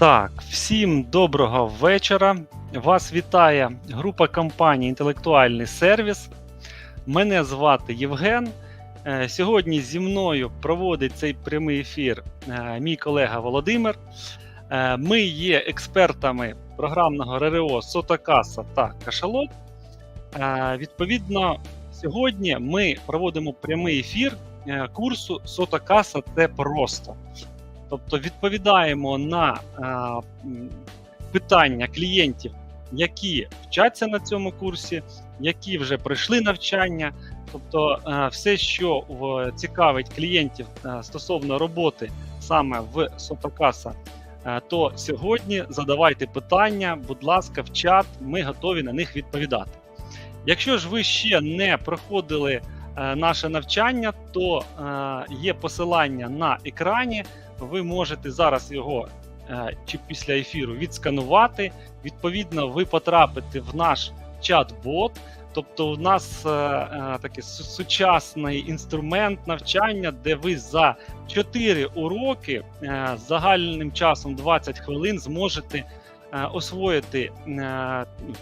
Так, всім доброго вечора. Вас вітає група компаній Інтелектуальний сервіс. Мене звати Євген. Е, Сьогодні зі мною проводить цей прямий ефір е, мій колега Володимир. Е, Ми є експертами програмного РРО Сотокаса та Кашалот. Відповідно, сьогодні ми проводимо прямий ефір курсу Сотокаса це просто. Тобто відповідаємо на е, питання клієнтів, які вчаться на цьому курсі, які вже пройшли навчання. Тобто, е, все, що цікавить клієнтів е, стосовно роботи саме в Сотокаса, то сьогодні задавайте питання, будь ласка, в чат, ми готові на них відповідати. Якщо ж ви ще не проходили наше навчання, то є посилання на екрані ви можете зараз його е, чи після ефіру відсканувати. Відповідно, ви потрапите в наш чат-бот. Тобто, у нас е, е, такий сучасний інструмент навчання, де ви за 4 уроки загальним часом 20 хвилин зможете освоїти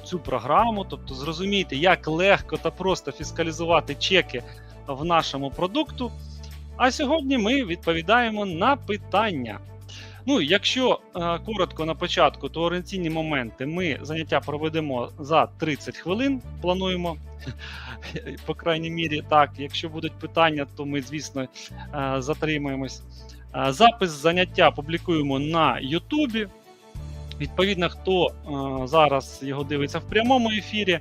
цю програму, тобто зрозуміти, як легко та просто фіскалізувати чеки в нашому продукту. А сьогодні ми відповідаємо на питання. Ну, якщо е, коротко на початку, то орієнтійні моменти ми заняття проведемо за 30 хвилин. Плануємо, по крайній мірі, так. Якщо будуть питання, то ми, звісно, е, затримаємось. Е, запис заняття публікуємо на Ютубі. Відповідно, хто зараз його дивиться в прямому ефірі,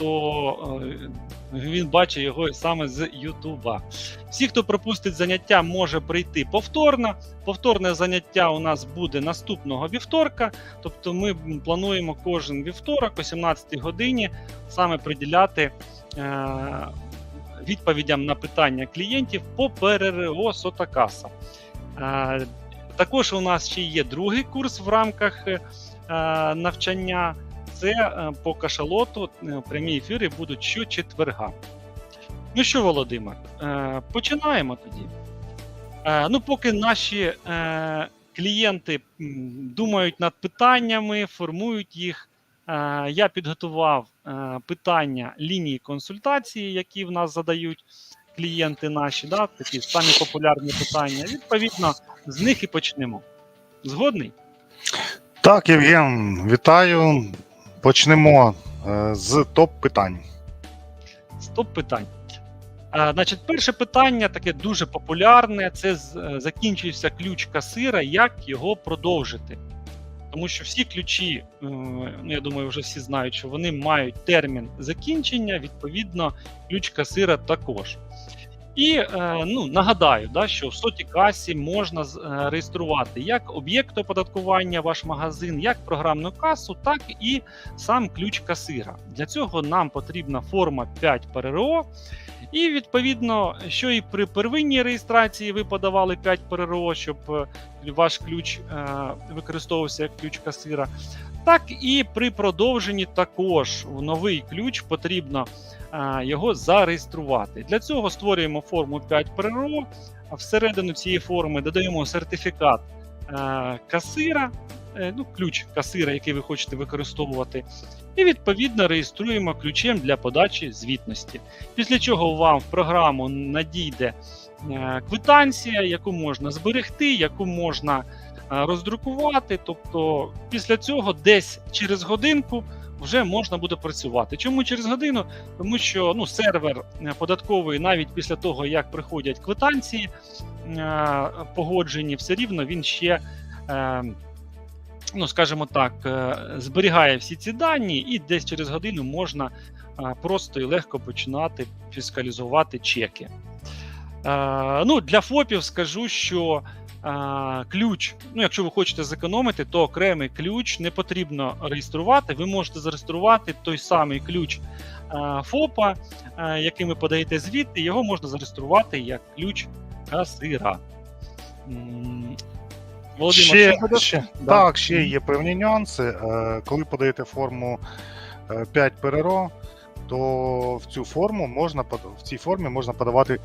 то е, він бачить його саме з Ютуба. Всі, хто пропустить заняття, може прийти повторно. Повторне заняття у нас буде наступного вівторка. Тобто, ми плануємо кожен вівторок о 17 годині саме приділяти е, відповідям на питання клієнтів по ПРРО Сотакаса. Е, також у нас ще є другий курс в рамках навчання. Це е, по кашалоту е, прямі ефіри будуть щочетверга. Ну що, Володимир, е, починаємо тоді. Ну, поки наші клієнти думають над питаннями, формують їх. Я підготував питання лінії консультації, які в нас задають клієнти наші, да, такі самі популярні питання. Відповідно, з них і почнемо. Згодний? Так, Євген, вітаю. Почнемо е, з топ питань. Стоп питань. Значить, перше питання таке дуже популярне: це з- е, закінчився ключ касира, як його продовжити. Тому що всі ключі, е, ну я думаю, вже всі знають, що вони мають термін закінчення, відповідно, ключ касира також. І е, ну, нагадаю, да, що в соті касі можна е, реєструвати як об'єкт оподаткування, ваш магазин, як програмну касу, так і сам ключ касира. Для цього нам потрібна форма 5 ПРО. І відповідно, що і при первинній реєстрації ви подавали 5 ПРО, щоб е, ваш ключ е, використовувався як ключ касира, так і при продовженні також в новий ключ потрібно е, його зареєструвати. Для цього створюємо форму 5 ПРО. Всередину цієї форми додаємо сертифікат касира, ну, ключ касира, який ви хочете використовувати, і відповідно реєструємо ключем для подачі звітності. Після чого вам в програму надійде е, квитанція, яку можна зберегти, яку можна е, роздрукувати. Тобто, після цього десь через годинку вже можна буде працювати. Чому через годину? Тому що ну, сервер е, податковий, навіть після того, як приходять квитанції погоджені, все рівно він ще. Ну, скажімо так, е, зберігає всі ці дані, і десь через годину можна просто і легко починати фіскалізувати чеки. Е, Ну, для ФОПів скажу, що е, ключ, ну, якщо ви хочете зекономити, то окремий ключ не потрібно реєструвати. Ви можете зареєструвати той самий ключ ФОПа, яким ви подаєте звіт, його можна зареєструвати як ключ касира. Володимир, ще, що буде? ще, Да. Так, ще є певні нюанси. Е, Коли подаєте форму е, 5 ПРО, то в цю форму можна в цій формі можна подавати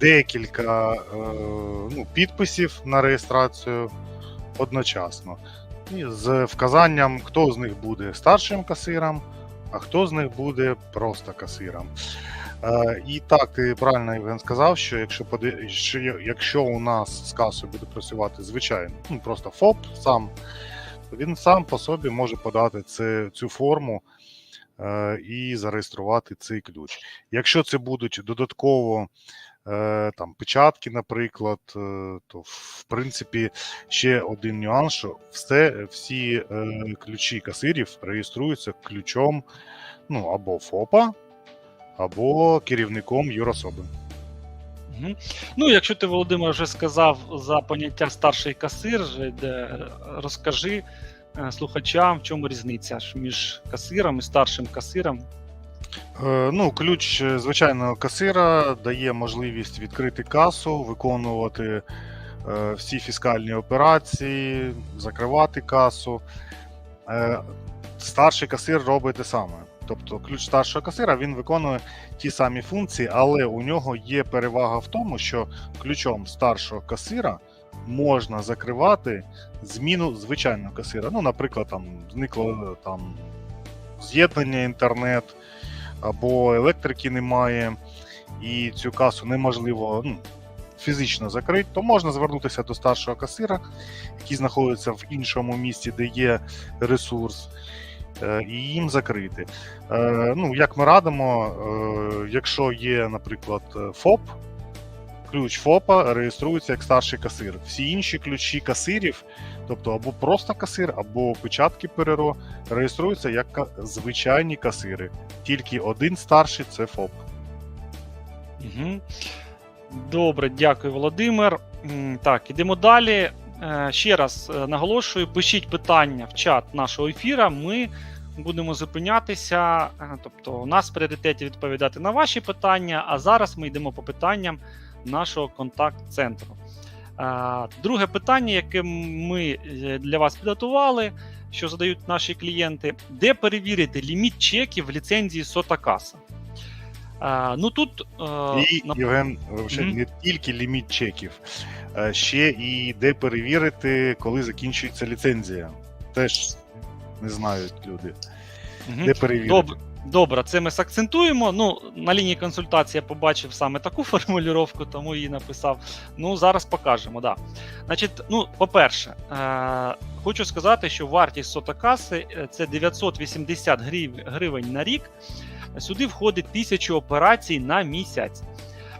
декілька е, ну, підписів на реєстрацію одночасно. і з вказанням, хто з них буде старшим касиром, а хто з них буде просто касиром. Е, І так, ти правильно Євген сказав, що якщо що якщо у нас з касою буде працювати звичайно, ну просто ФОП сам, то він сам по собі може подати це, цю форму е, і зареєструвати цей ключ. Якщо це будуть додатково е, там печатки, наприклад, е, то в принципі ще один нюанс, що все, всі е, ключі касирів реєструються ключом ну, або ФОПа, або керівником юрособи. Мгм. Ну, якщо ти, Володимир, вже сказав за поняття старший касир, розкажи е, слухачам, в чому різниця між касиром і старшим касиром. Е, Ну, ключ е, звичайного касира дає можливість відкрити касу, виконувати всі фіскальні операції, закривати касу. Старший касир робить те саме. Тобто ключ старшого касира він виконує ті самі функції, але у нього є перевага в тому, що ключом старшого касира можна закривати зміну звичайного касира. Ну, наприклад, там зникло там з'єднання інтернет, або електрики немає, і цю касу неможливо ну, фізично закрити, то можна звернутися до старшого касира, який знаходиться в іншому місці, де є ресурс, і їм закрити. Е, Ну, як ми радимо, е, якщо є, наприклад, е, ФОП, ключ ФОПа реєструється як старший касир. Всі інші ключі касирів, тобто або просто касир, або печатки ПРРО, реєструються як звичайні касири. Тільки один старший це ФОП. Угу. Добре, дякую, Володимир. Так, ідемо далі. Е, Ще раз е, наголошую, пишіть питання в чат нашого ефіра. Ми будемо зупинятися. е, Тобто, у нас в пріоритеті відповідати на ваші питання, а зараз ми йдемо по питанням нашого контакт-центру. Друге питання, яке ми для вас підготували, що задають наші клієнти, де перевірити ліміт чеків в ліцензії Сотакаса. Ну тут е, І на- Євген, вибачте, Мгм. не тільки ліміт чеків, е, ще і де перевірити, коли закінчується ліцензія. Теж не знають люди. Мгм. Де перевірити. Добре, добре, це ми акцентуємо. Ну, на лінії консультації я побачив саме таку формулювання, тому її написав. Ну, зараз покажемо. Да. Значить, ну, по-перше, е- хочу сказати, що вартість сотокаси е, це 980 грив- гривень на рік. Сюди входить 1000 операцій на місяць.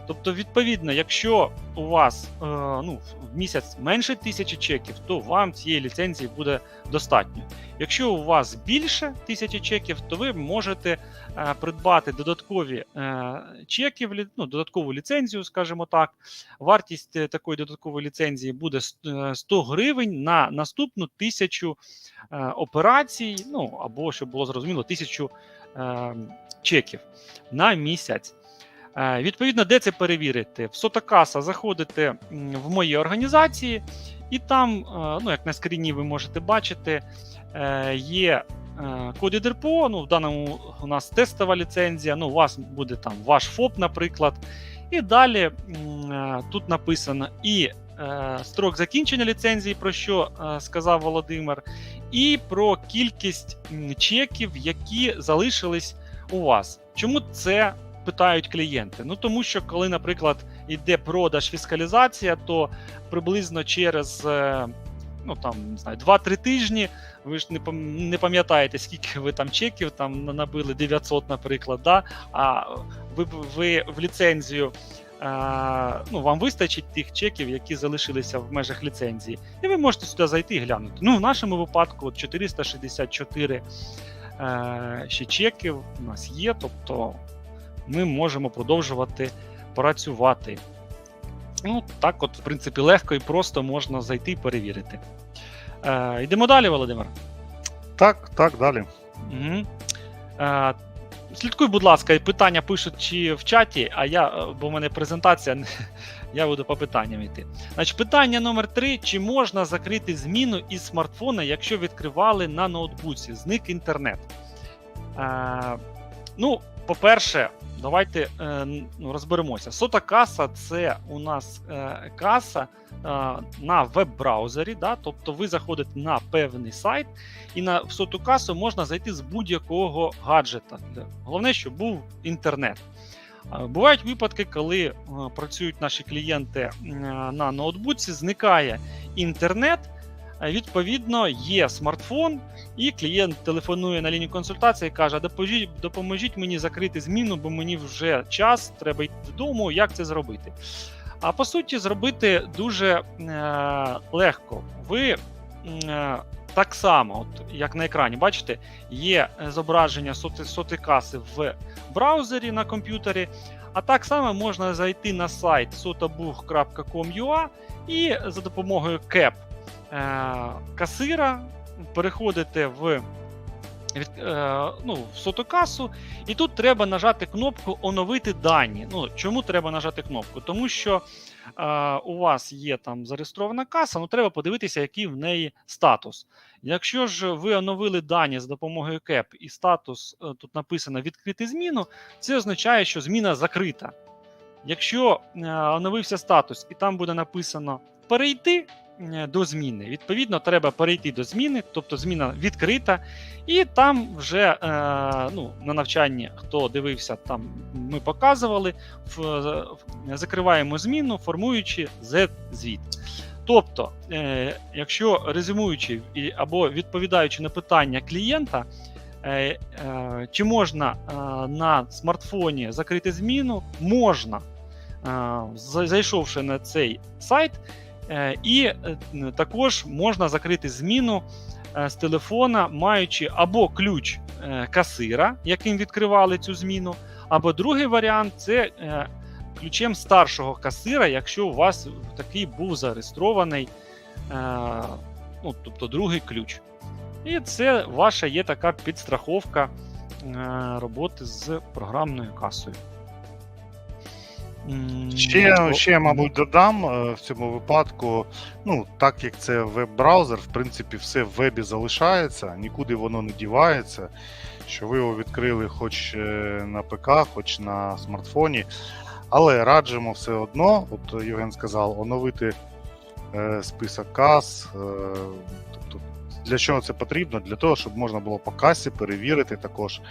Тобто, відповідно, якщо у вас е, ну, в місяць менше тисячі чеків, то вам цієї ліцензії буде достатньо. Якщо у вас більше тисячі чеків, то ви можете е, придбати додаткові е, чеки, ну, додаткову ліцензію, скажімо так. Вартість е, такої додаткової ліцензії буде е, 100 гривень на наступну тисячу е, операцій, ну або щоб було зрозуміло, тисячу е, чеків на місяць. Е, Відповідно, де це перевірити? В Сотокаса заходите в мої організації, і там, е, ну як на скріні ви можете бачити, е, є коди ДРПО. Ну, в даному у нас тестова ліцензія. Ну, у вас буде там ваш ФОП, наприклад. І далі тут написано і строк закінчення ліцензії, про що сказав Володимир, і про кількість чеків, які залишились у вас. Чому це питають клієнти? Ну тому що коли, наприклад, йде продаж фіскалізація, то приблизно через е, ну там не знаю 2-3 тижні. Ви ж не пам'ятаєте, скільки ви там чеків там набили 900, наприклад, да? а ви, ви в ліцензію. Е, Ну, вам вистачить тих чеків, які залишилися в межах ліцензії, і ви можете сюди зайти і глянути. Ну, в нашому випадку от 464 е, ще чеків у нас є, тобто ми можемо продовжувати працювати. Ну, так, от, в принципі, легко і просто можна зайти і перевірити. Е, йдемо далі, Володимир. Так, так, далі. Угу. Е, слідкуй, будь ласка, і питання пишуть чи в чаті, а я, е, бо в мене презентація, я буду по питанням йти. Значить, питання номер три: чи можна закрити зміну із смартфона, якщо відкривали на ноутбуці? Зник інтернет. Е, ну, по-перше, давайте е, ну, розберемося. Сота каса це у нас е, каса е, на веб-браузері. Да? Тобто ви заходите на певний сайт, і на соту касу можна зайти з будь-якого гаджета. Головне, щоб був інтернет. Бувають випадки, коли працюють наші клієнти на ноутбуці, зникає інтернет. Е, Відповідно, є смартфон, і клієнт телефонує на лінію консультації і каже: допоможіть, допоможіть мені закрити зміну, бо мені вже час, треба йти додому. Як це зробити? А по суті, зробити дуже е, легко. Ви е, так само, от як на екрані, бачите, є е, зображення соти, каси в браузері на комп'ютері. А так само можна зайти на сайт sotabook.com.ua і за допомогою е, касира переходите в, від, е, ну, в сотокасу, і тут треба нажати кнопку Оновити дані. Ну, Чому треба нажати кнопку? Тому що е, у вас є там зареєстрована каса, ну треба подивитися, який в неї статус. Якщо ж ви оновили дані з допомогою КЕП і статус е, тут написано відкрити зміну, це означає, що зміна закрита. Якщо е, оновився статус і там буде написано перейти е, до зміни, відповідно, треба перейти до зміни, тобто зміна відкрита, і там вже е, ну, на навчанні, хто дивився, там ми показували, закриваємо зміну, формуючи Z-звіт. Тобто, е, якщо резюмуючи або відповідаючи на питання клієнта, е, е, чи можна е, на смартфоні закрити зміну, можна, е, зайшовши на цей сайт, е, і е, також можна закрити зміну е, з телефона, маючи або ключ е, касира, яким відкривали цю зміну, або другий варіант це е, ключем старшого касира, якщо у вас такий був зареєстрований, е, ну, тобто другий ключ. І це ваша є така підстраховка е, роботи з програмною касою. Ще, ще, мабуть, додам е, в цьому випадку, ну, так як це веб-браузер, в принципі, все в вебі залишається, нікуди воно не дівається. Що ви його відкрили хоч е, на ПК, хоч на смартфоні. Але раджимо все одно, от Євген сказав, оновити е, список кас. Для чого це потрібно? Для того, щоб можна було по касі перевірити також,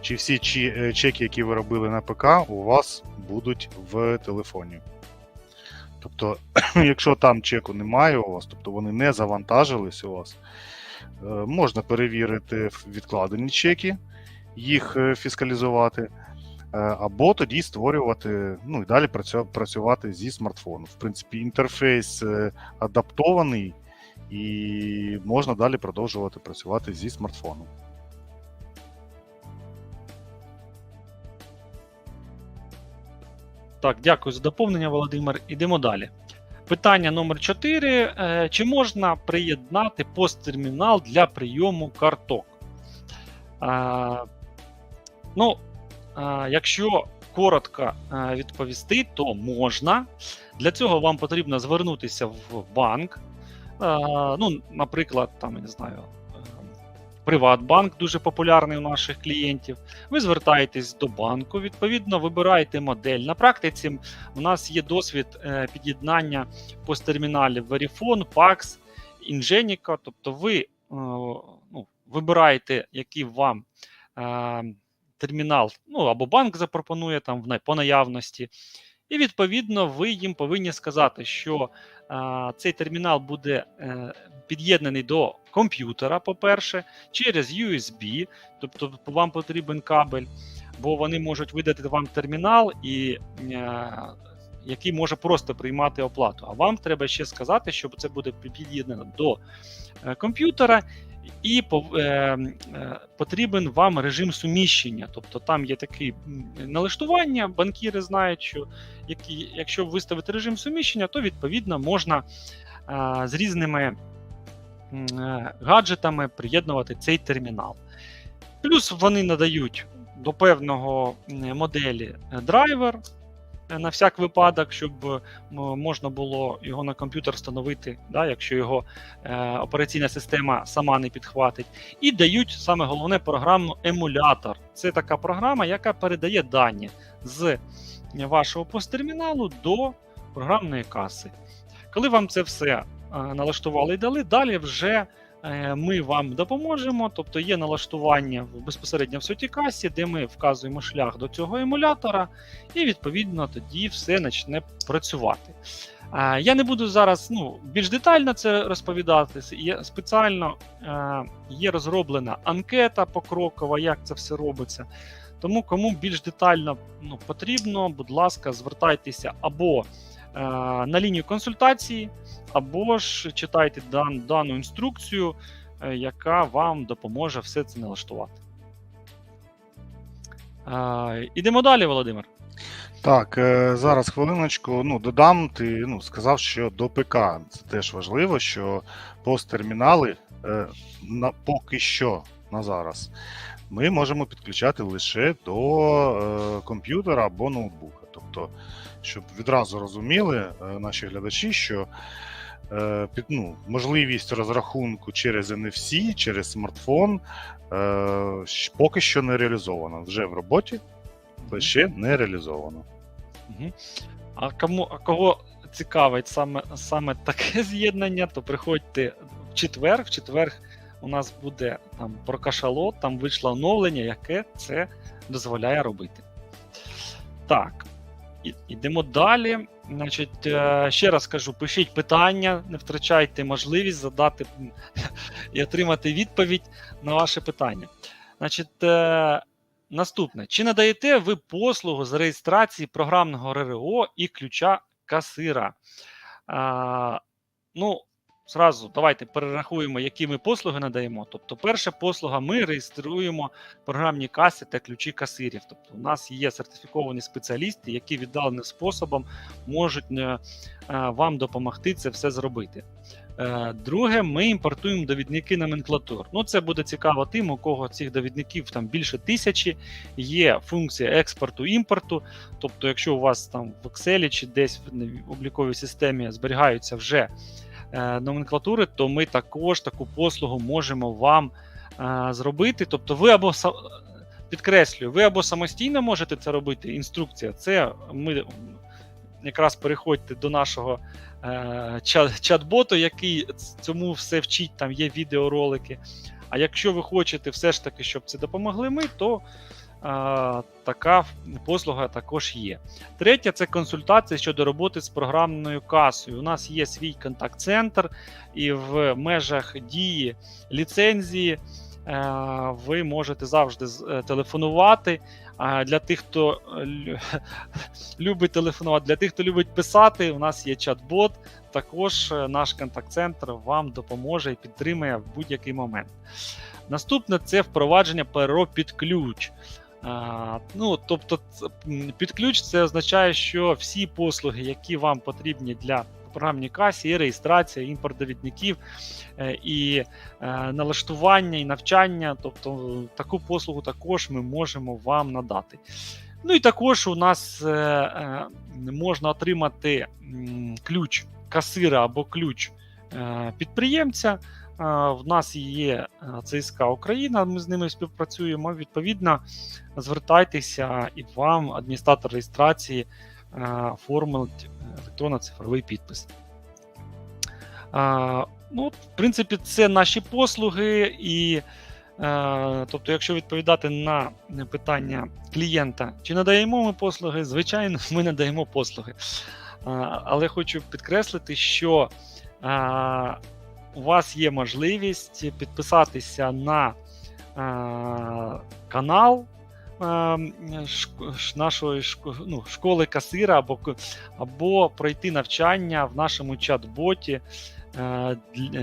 чи всі е, чеки, які ви робили на ПК, у вас будуть в телефоні. Тобто, якщо там чеку немає у вас, тобто вони не завантажились у вас, е, можна перевірити відкладені чеки, їх е, фіскалізувати, або тоді створювати, ну і далі працювати зі смартфону. В принципі, інтерфейс адаптований, і можна далі продовжувати працювати зі смартфоном. Так, дякую за доповнення, Володимир. Ідемо далі. Питання номер 4. Чи можна приєднати посттермінал для прийому карток? Е, ну, е, якщо коротко е, відповісти, то можна. Для цього вам потрібно звернутися в банк. Е, ну, наприклад, там, я не знаю, е, Приватбанк дуже популярний у наших клієнтів. Ви звертаєтесь до банку, відповідно, вибираєте модель. На практиці у нас є досвід е, під'єднання посттерміналів Verifone, PAX, Ingenico. Тобто ви ну, вибираєте, який вам термінал, ну або банк запропонує там в по наявності. І відповідно ви їм повинні сказати, що е, цей термінал буде е, під'єднаний до комп'ютера, по-перше, через USB, тобто вам потрібен кабель, бо вони можуть видати вам термінал, і, е, який може просто приймати оплату. А вам треба ще сказати, що це буде під'єднано до е, комп'ютера. І е, е, потрібен вам режим суміщення. Тобто там є такі налаштування, банкіри знають, що якщо виставити режим суміщення, то відповідно можна е, з різними гаджетами приєднувати цей термінал. Плюс вони надають до певного моделі драйвер, на всяк випадок, щоб е, можна було його на комп'ютер встановити, да, якщо його е, операційна система сама не підхватить. І дають саме головне програму емулятор. Це така програма, яка передає дані з вашого посттерміналу до програмної каси. Коли вам це все е, налаштували і дали, далі вже е, ми вам допоможемо. Тобто є налаштування безпосередньо в соті касі, де ми вказуємо шлях до цього емулятора, і відповідно тоді все почне працювати. Е, Я не буду зараз ну, більш детально це розповідати. Є спеціально е, є розроблена анкета покрокова, як це все робиться. Тому кому більш детально ну, потрібно, будь ласка, звертайтеся або е, на лінію консультації, або ж читайте дан, дану інструкцію, е, яка вам допоможе все це налаштувати. Е, ідемо далі, Володимир. Так, е, зараз хвилиночку. Ну, додам, ти ну, сказав, що до ПК це теж важливо, що посттермінали е, на поки що на зараз ми можемо підключати лише до е, комп'ютера або ноутбука. Тобто, щоб відразу розуміли е, наші глядачі, що е, під, ну, можливість розрахунку через NFC, через смартфон е, поки що не реалізована. Вже в роботі, але ще не реалізовано. А кому а кого цікавить саме, саме таке з'єднання, то приходьте в четвер. В четвер у нас буде там про кашалот, там вийшло оновлення, яке це дозволяє робити. Так, ідемо далі. Значить, е, ще раз кажу: пишіть питання, не втрачайте можливість задати і отримати відповідь на ваше питання. Значить, е, Наступне: чи надаєте ви послугу з реєстрації програмного РРО і ключа касира? Ну, зразу давайте перерахуємо, які ми послуги надаємо. Тобто, перша послуга: ми реєструємо програмні каси та ключі касирів. Тобто, у нас є сертифіковані спеціалісти, які віддаленим способом можуть е, е, вам допомогти це все зробити. Е, Друге, ми імпортуємо довідники номенклатур. Ну, це буде цікаво тим, у кого цих довідників там більше тисячі. Є функція експорту імпорту. Тобто, якщо у вас там в Excel чи десь в обліковій системі зберігаються вже номенклатури, то ми також таку послугу можемо вам е, зробити. Тобто, ви або підкреслюю, ви або самостійно можете це робити. Інструкція, це ми якраз переходьте до нашого е, чат- чат-боту, який цьому все вчить, там є відеоролики. А якщо ви хочете все ж таки, щоб це допомогли ми, то е, така послуга також є. Третє це консультація щодо роботи з програмною касою. У нас є свій контакт-центр, і в межах дії ліцензії е, ви можете завжди е, телефонувати. Для тих, хто е, любить телефонувати, для тих, хто любить писати, у нас є чат-бот. Також наш контакт-центр вам допоможе і підтримує в будь-який момент. Наступне це впровадження ПРО під ключ. Ну, тобто, під ключ це означає, що всі послуги, які вам потрібні для програмній касі, і реєстрація, імпорт довідників, е, і е, налаштування, і навчання, тобто таку послугу також ми можемо вам надати. Ну і також у нас е, можна отримати ключ касира або ключ підприємця. Е, В нас є е, ЦСК Україна, ми з ними співпрацюємо. Відповідно, звертайтеся і вам адміністратор реєстрації е, оформить електронно-цифровий підпис. Ну, в принципі, це наші послуги, і тобто, якщо відповідати на питання клієнта, чи надаємо ми послуги, звичайно, ми надаємо послуги. Але хочу підкреслити, що у вас є можливість підписатися на е, канал е, нашої ну, школи касира або, або пройти навчання в нашому чат-боті е,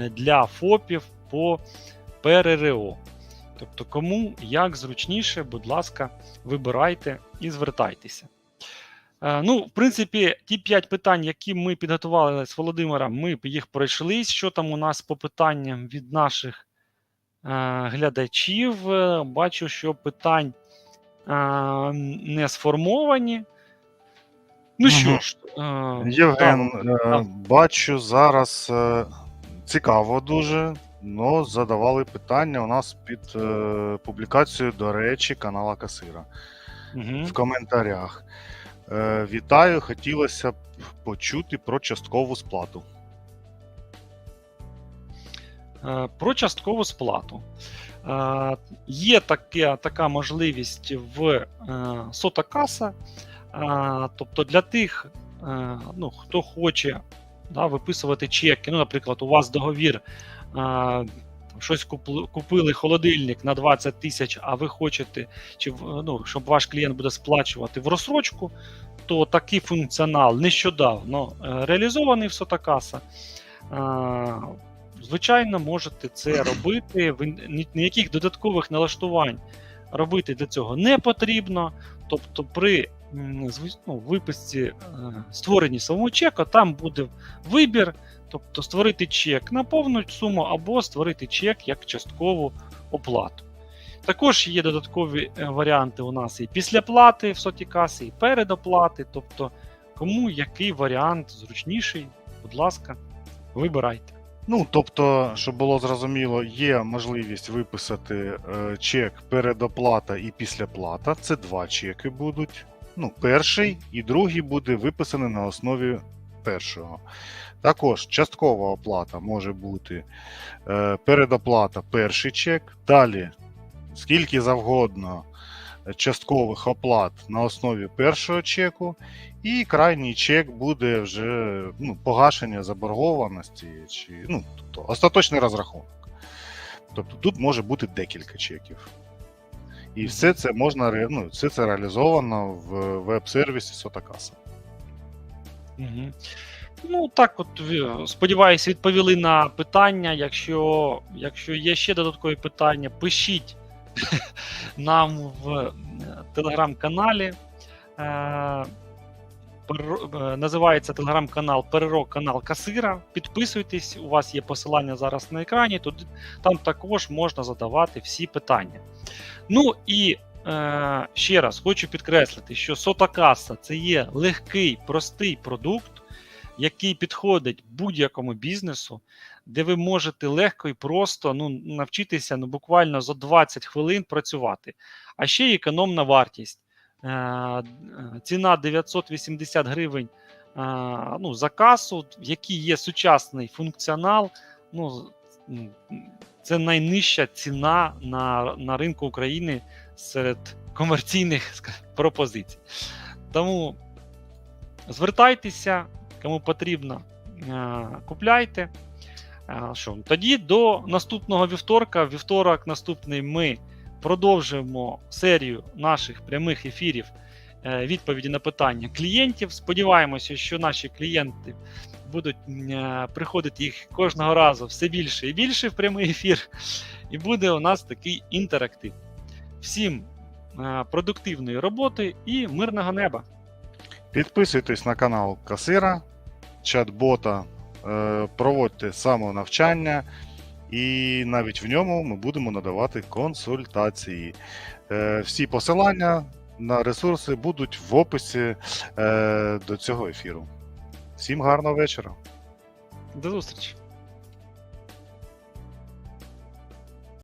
для ФОПів по ПРРО. Тобто, кому як зручніше, будь ласка, вибирайте і звертайтеся. Е, Ну, в принципі, ті 5 питань, які ми підготували з Володимиром, ми їх пройшли. Що там у нас по питанням від наших е, глядачів? Е, Бачу, що питань не сформовані. Ну що ж, Євген, так, е, бачу зараз цікаво дуже. Ну, задавали питання у нас під публікацією, до речі, канала Касира Мгм. в коментарях. Е, вітаю, хотілося б почути про часткову сплату. Е, Про часткову сплату. Е, Є таке, така можливість в сотакаса. Е, Тобто для тих, ну, хто хоче да, виписувати чеки. Ну, наприклад, у вас договір. Щось купили холодильник на 20 тисяч, а ви хочете, чи ну, щоб ваш клієнт буде сплачувати в розсрочку, то такий функціонал нещодавно е, реалізований в Сотакаса. Е, Звичайно, можете це робити. Ви ніяких додаткових налаштувань робити для цього не потрібно. Тобто, при ну, виписці е, створенні самого чека, там буде вибір, тобто створити чек на повну суму або створити чек як часткову оплату. Також є додаткові е, варіанти у нас і після плати в Сотікасі, і передоплати. Тобто, кому який варіант зручніший, будь ласка, вибирайте. Ну, тобто, щоб було зрозуміло, є можливість виписати е, чек передоплата і післяплата. Це два чеки будуть. Ну, перший і другий буде виписаний на основі першого. Також часткова оплата може бути е, передоплата перший чек. Далі, скільки завгодно часткових оплат на основі першого чеку, і крайній чек буде вже ну, погашення заборгованості, чи ну, тобто остаточний розрахунок. Тобто тут може бути декілька чеків. І все це можна ну, все це реалізовано в веб-сервісі Сотакаса. Угу. Ну, так, от ві- сподіваюсь, відповіли на питання. Якщо, якщо є ще додаткові питання, пишіть нам в е, телеграм-каналі. Е, е, Називається телеграм-канал Перерок канал Касира. Підписуйтесь, у вас є посилання зараз на екрані. Тут там також можна задавати всі питання. Ну і е, ще раз хочу підкреслити, що Сотакаса це є легкий, простий продукт, який підходить будь-якому бізнесу, де ви можете легко і просто ну, навчитися ну, буквально за 20 хвилин працювати. А ще економна вартість. Е, ціна 980 гривень е, ну, за касу, в якій є сучасний функціонал. Ну, це найнижча ціна на, на ринку України серед комерційних пропозицій. Тому звертайтеся, кому потрібно, е, купляйте. Е, Що, тоді до наступного вівторка. Вівторок наступний ми продовжуємо серію наших прямих ефірів е, відповіді на питання клієнтів. Сподіваємося, що наші клієнти будуть приходити їх кожного разу все більше і більше в прямий ефір. І буде у нас такий інтерактив. Всім продуктивної роботи і мирного неба. Підписуйтесь на канал Касира, чат-бота, е, проводьте самонавчання, і навіть в ньому ми будемо надавати консультації. Е, Всі посилання на ресурси будуть в описі е, до цього ефіру. Всім гарного вечора! До зустрічі!